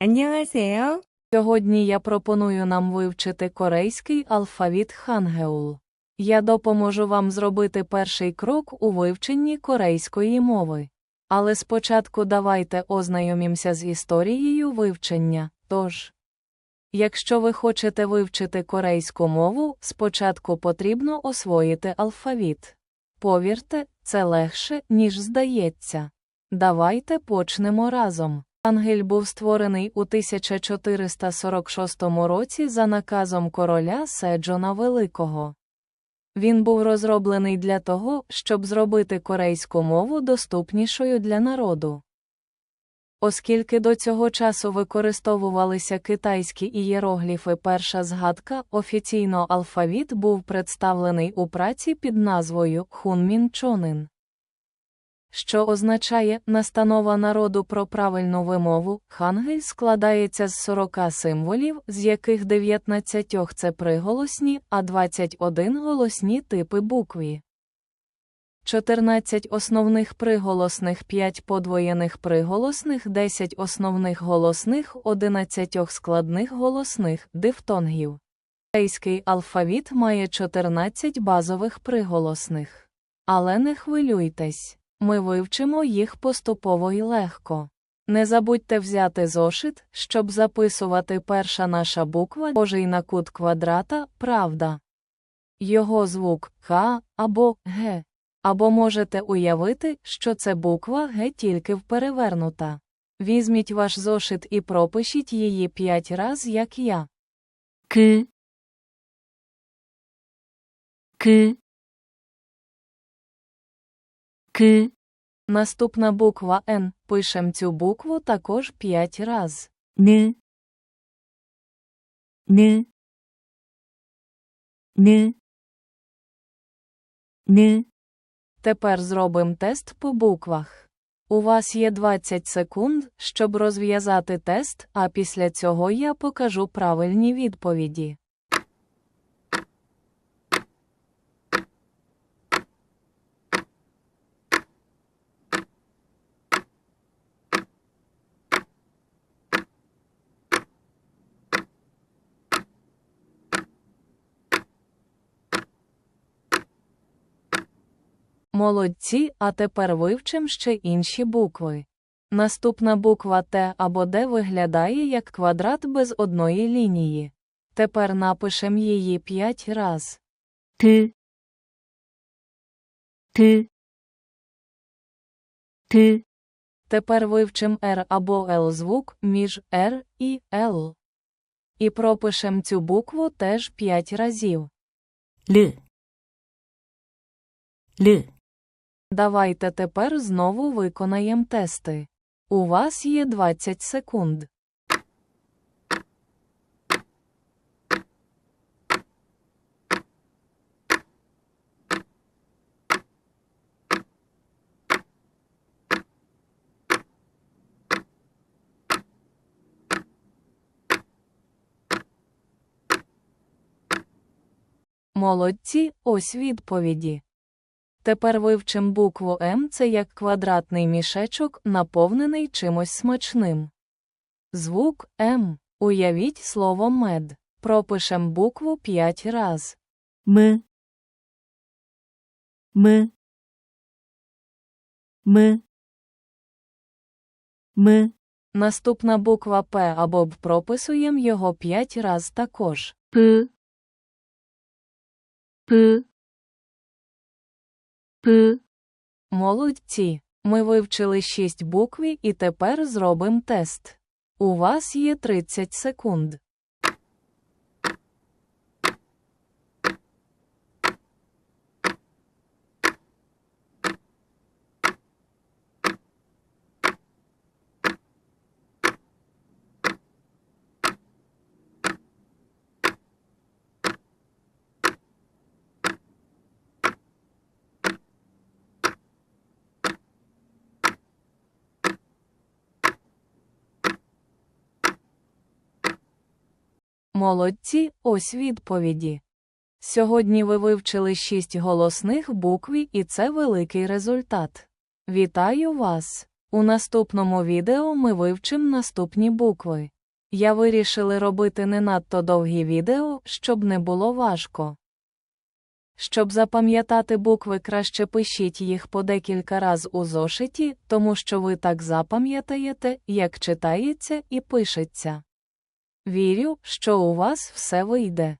안녕하세요. Сьогодні я пропоную нам вивчити корейський алфавіт Хангеул. Я допоможу вам зробити перший крок у вивченні корейської мови. Але спочатку давайте ознайомімося з історією вивчення. Тож, якщо ви хочете вивчити корейську мову, спочатку потрібно освоїти алфавіт. Повірте, це легше, ніж здається. Давайте почнемо разом. Ангель був створений у 1446 році за наказом короля Седжона Великого. Він був розроблений для того, щоб зробити корейську мову доступнішою для народу. Оскільки до цього часу використовувалися китайські ієрогліфи, перша згадка офіційно алфавіт був представлений у праці під назвою Хунмін Чонин що означає настанова народу про правильну вимову, хангель складається з 40 символів, з яких 19 це приголосні, а 21 голосні типи букві. 14 основних приголосних, 5 подвоєних приголосних, 10 основних голосних, 11 складних голосних, дифтонгів. Корейський алфавіт має 14 базових приголосних. Але не хвилюйтесь. Ми вивчимо їх поступово і легко. Не забудьте взяти зошит, щоб записувати перша наша буква, божий на кут квадрата, правда. Його звук Х або Г. Або можете уявити, що це буква Г тільки вперевернута. Візьміть ваш зошит і пропишіть її п'ять раз, як я. 그, 그, К. Наступна буква Н. Пишемо цю букву також 5 раз. Н. Н. Н. Н. Тепер зробимо тест по буквах. У вас є 20 секунд, щоб розв'язати тест, а після цього я покажу правильні відповіді. Молодці, а тепер вивчим ще інші букви. Наступна буква Т або Д виглядає як квадрат без одної лінії. Тепер напишем її п'ять раз. Ти. Ти. Ти. Тепер вивчим Р або Л звук між Р і Л. І пропишем цю букву теж п'ять разів. Л. Л. Давайте тепер знову виконаємо тести. У вас є 20 секунд. Молодці, ось відповіді. Тепер вивчим букву М це як квадратний мішечок, наповнений чимось смачним. Звук М. Уявіть слово мед. Пропишем букву 5 раз. м, м, м, м, Наступна буква П або Б прописуємо його 5 раз також. п, п, п, Молодці. Ми вивчили 6 букв і тепер зробимо тест. У вас є 30 секунд. Молодці, ось відповіді. Сьогодні ви вивчили 6 голосних букв і це великий результат. Вітаю вас! У наступному відео ми вивчимо наступні букви. Я вирішили робити не надто довгі відео, щоб не було важко. Щоб запам'ятати букви, краще пишіть їх по декілька раз у зошиті, тому що ви так запам'ятаєте, як читається і пишеться. Вірю, що у вас все вийде.